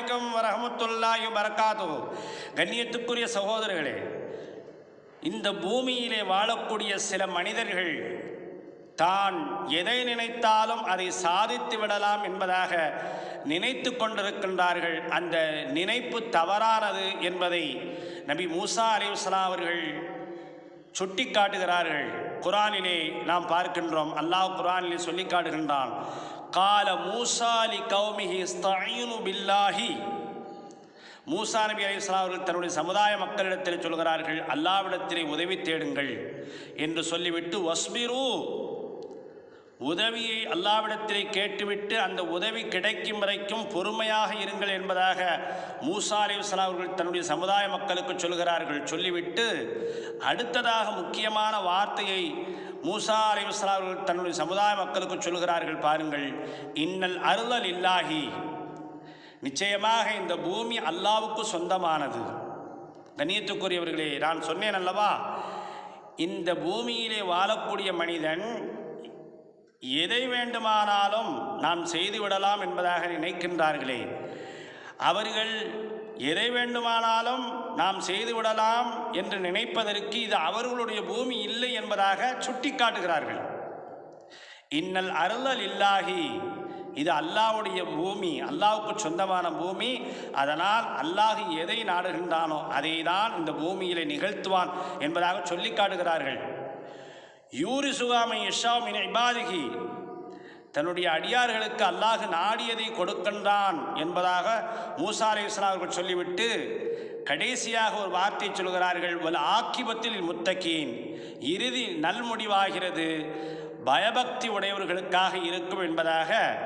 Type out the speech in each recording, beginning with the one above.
அலைக்கும் வரஹமத்துல்லாஹி கண்ணியத்துக்குரிய சகோதரர்களே இந்த பூமியிலே வாழக்கூடிய சில மனிதர்கள் தான் எதை நினைத்தாலும் அதை சாதித்து விடலாம் என்பதாக நினைத்து கொண்டிருக்கின்றார்கள். அந்த நினைப்பு தவறானது என்பதை நபி மூசா அலிவஸ்லாம் அவர்கள் சுட்டி காட்டுகிறார்கள் குரானிலே நாம் பார்க்கின்றோம். அல்லாஹ் குரானிலே சொல்லி காட்டுகின்றான். கால மூசாலி கௌமிஹி ஸ்தாயினு பில்லாஹி மூசா நபி அலிஸ்லாம் அவர்கள் தன்னுடைய சமுதாய மக்களிடத்தில் சொல்கிறார்கள் அல்லாவிடத்திலே உதவி தேடுங்கள் என்று சொல்லிவிட்டு வஸ்பிரு உதவியை அல்லாவிடத்திலே கேட்டுவிட்டு அந்த உதவி கிடைக்கும் வரைக்கும் பொறுமையாக இருங்கள் என்பதாக மூசா அலிவசலா அவர்கள் தன்னுடைய சமுதாய மக்களுக்கு சொல்கிறார்கள். சொல்லிவிட்டு அடுத்ததாக முக்கியமான வார்த்தையை மூசா அலிவஸ்லா அவர்கள் தன்னுடைய சமுதாய மக்களுக்கு சொல்கிறார்கள் பாருங்கள் இன்னல் அருளல் இல்லாஹி. நிச்சயமாக இந்த பூமி அல்லாவுக்கு சொந்தமானது. கண்ணியத்துக்குரியவர்களே நான் சொன்னேன் அல்லவா? இந்த பூமியிலே வாழக்கூடிய மனிதன் எதை வேண்டுமானாலும் நாம் செய்துவிடலாம் என்பதாக நினைக்கின்றார்களே. அவர்கள் எதை வேண்டுமானாலும் நாம் செய்துவிடலாம் என்று நினைப்பதற்கு இது அவர்களுடைய பூமி இல்லை என்பதாக சுட்டி காட்டுகிறார்கள் இன்னல் அருளல் இல்லாகி இது அல்லாவுடைய பூமி அல்லாவுக்கு சொந்தமான பூமி. அதனால் அல்லாஹ் எதை நாடுகின்றானோ அதை தான் இந்த பூமியிலே நிகழ்த்துவான் என்பதாக சொல்லி காட்டுகிறார்கள் யூரி சுகாமை இஷாமின் இபாதிகி தன்னுடைய அடியார்களுக்கு அல்லாஹ் நாடியதை கொடுக்கின்றான் என்பதாக மூசா அவர்கள் சொல்லிவிட்டு கடைசியாக ஒரு வார்த்தை சொல்கிறார்கள் வல் ஆக்கிபத்தில் முத்தகீன். இறுதி நல்முடிவாகிறது. பயபக்தி உடையவர்களுக்காக இருக்கும் என்பதாக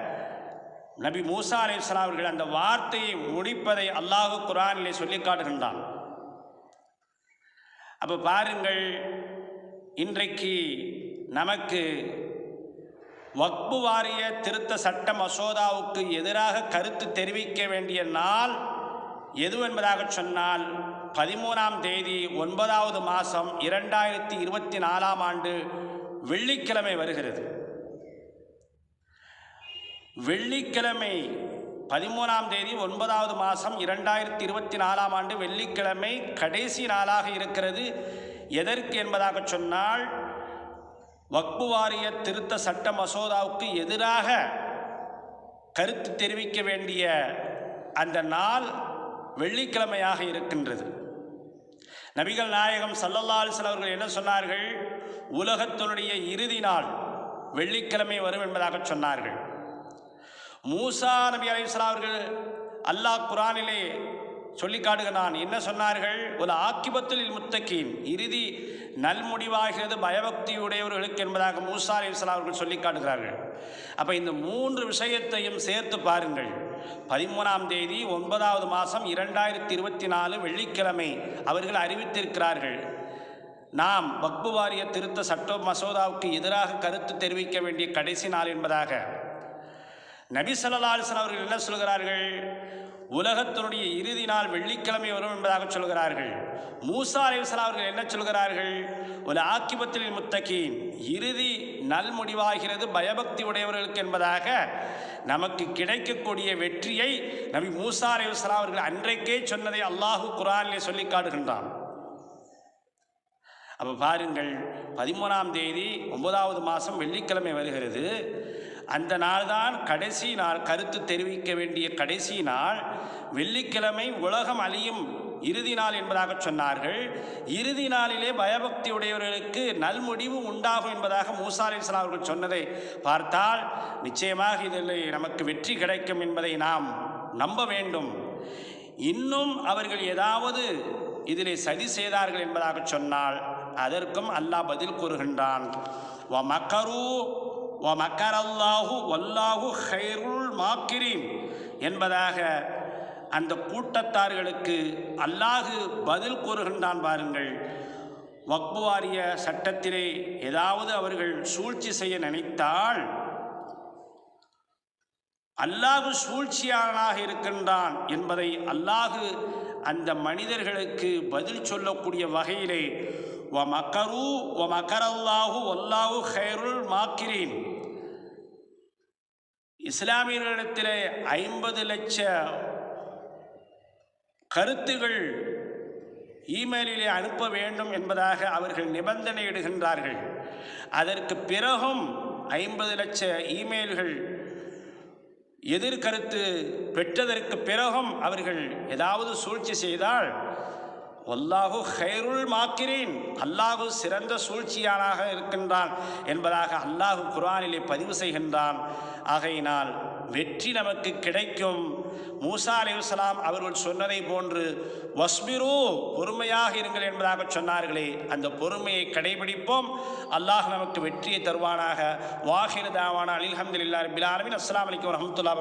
நபி மூசா அலை அவர்கள் அந்த வார்த்தையை முடிப்பதை அல்லாஹு குரானிலே சொல்லி காட்டுகின்றான். அப்போ பாருங்கள் இன்றைக்கு நமக்கு வக்பு வாரிய திருத்த சட்ட மசோதாவுக்கு எதிராக கருத்து தெரிவிக்க வேண்டிய நாள் எது என்பதாக சொன்னால் பதிமூணாம் தேதி ஒன்பதாவது மாதம் இரண்டாயிரத்தி இருபத்தி நாலாம் ஆண்டு வெள்ளிக்கிழமை வருகிறது. வெள்ளிக்கிழமை பதிமூணாம் தேதி ஒன்பதாவது மாதம் இரண்டாயிரத்தி இருபத்தி நாலாம் ஆண்டு வெள்ளிக்கிழமை கடைசி நாளாக இருக்கிறது. எதற்கு என்பதாக சொன்னால் வக்பு வாரிய திருத்த சட்ட மசோதாவுக்கு எதிராக கருத்து தெரிவிக்க வேண்டிய அந்த நாள் வெள்ளிக்கிழமையாக இருக்கின்றது. நபிகள் நாயகம் சல்லல்லா அலிஸ்லாம் அவர்கள் என்ன சொன்னார்கள்? உலகத்தினுடைய இறுதி நாள் வெள்ளிக்கிழமை வரும் என்பதாக சொன்னார்கள். மூசா நபி அலிஸ்லாம் அவர்கள் அல்லாஹ் குரானிலே சொல்லி காட்டுகிறான் என்ன சொன்னார்கள்? ஒரு ஆக்கிபத்தில் முத்தக்கீன் இறுதி நல்முடிவாகிறது பயபக்தியுடையவர்களுக்கு என்பதாக மூசா அலிஸ்லாம் அவர்கள் சொல்லி காட்டுகிறார்கள். அப்போ இந்த மூன்று விஷயத்தையும் சேர்த்து பாருங்கள். பதிமூணாம் தேதி ஒன்பதாவது மாதம் இரண்டாயிரத்தி இருபத்தி நாலு வெள்ளிக்கிழமை அவர்கள் அறிவித்திருக்கிறார்கள். நாம் வக்பு வாரிய திருத்த சட்ட மசோதாவுக்கு எதிராக கருத்து தெரிவிக்க வேண்டிய கடைசி நாள் என்பதாக. நபி ஸல்லல்லாஹு அலைஹி அவர்கள் என்ன சொல்கிறார்கள்? உலகத்தினுடைய இறுதி நாள் வெள்ளிக்கிழமை வரும் என்பதாக சொல்கிறார்கள். மூசா அலிஸ்லாம் அவர்கள் என்ன சொல்கிறார்கள்? ஒரு ஆக்கிபத்தில் முத்தகீன். இறுதி நல்முடிவாகிறது பயபக்தி உடையவர்களுக்கு என்பதாக நமக்கு கிடைக்கக்கூடிய வெற்றியை நபி மூசா அலிஸ்லாம் அவர்கள் அன்றைக்கே சொன்னதை அல்லாஹு குரானிலே சொல்லி காட்டுகின்றான். அப்போ பாருங்கள் பதிமூணாம் தேதி ஒன்பதாவது மாதம் வெள்ளிக்கிழமை வருகிறது. அந்த நாள் தான் கடைசி நாள் கருத்து தெரிவிக்க வேண்டிய கடைசி நாள். வெள்ளிக்கிழமை உலகம் அழியும் இறுதி நாள் என்பதாக சொன்னார்கள். இறுதி நாளிலே பயபக்தி உடையவர்களுக்கு நல்முடிவு உண்டாகும் என்பதாக மூசா அலிஸ்லாம் அவர்கள் சொன்னதை பார்த்தால் நிச்சயமாக இதில் நமக்கு வெற்றி கிடைக்கும் என்பதை நாம் நம்ப வேண்டும். இன்னும் அவர்கள் ஏதாவது இதிலே சதி செய்தார்கள் என்பதாக சொன்னால் அதற்கும் அல்லாஹ் பதில் கூறுகின்றான். ஓ மக்கரல்லாஹு வல்லாஹு ஹைருள் மாக்கிரீம் என்பதாக அந்த கூட்டத்தார்களுக்கு அல்லாஹு பதில் கூறுகின்றான் பாருங்கள். வக்பு வாரிய சட்டத்திலே ஏதாவது அவர்கள் சூழ்ச்சி செய்ய நினைத்தால் அல்லாஹு சூழ்ச்சியாளனாக இருக்கின்றான் என்பதை அல்லாஹு அந்த மனிதர்களுக்கு பதில் சொல்லக்கூடிய வகையிலே ஒ மக்கரு ஒ மக்கரல்லாஹு வல்லாஹு ஹைருள் மாக்கிரீன். இஸ்லாமியர்களிடத்திலே ஐம்பது லட்ச கருத்துகள் இமெயிலிலே அனுப்ப வேண்டும் என்பதாக அவர்கள் நிபந்தனையிடுகின்றார்கள் அதற்கு பிறகும் ஐம்பது லட்ச இமெயில்கள் எதிர்கருத்து பெற்றதற்கு பிறகும் அவர்கள் ஏதாவது சூழ்ச்சி செய்தால் அல்லாஹு ஹைருள் மாக்கிறேன் அல்லாஹு சிறந்த சூழ்ச்சியானாக இருக்கின்றான் என்பதாக அல்லாஹு குரானிலே பதிவு செய்கின்றான். ஆகையினால் வெற்றி நமக்கு கிடைக்கும். மூசா அலிவசலாம் அவர்கள் சொன்னதை போன்று வஸ்பிரு பொறுமையாக இருங்கள் என்பதாக சொன்னார்களே. அந்த பொறுமையை கடைபிடிப்போம். அல்லாஹ் நமக்கு வெற்றியை தருவானாக. வாஹிர் தாவானா அலிஹம்துலில்லாஹ் ரபில் ஆலமீன். அஸ்ஸலாமு அலைக்கும் வரஹ்மத்துல்லாஹி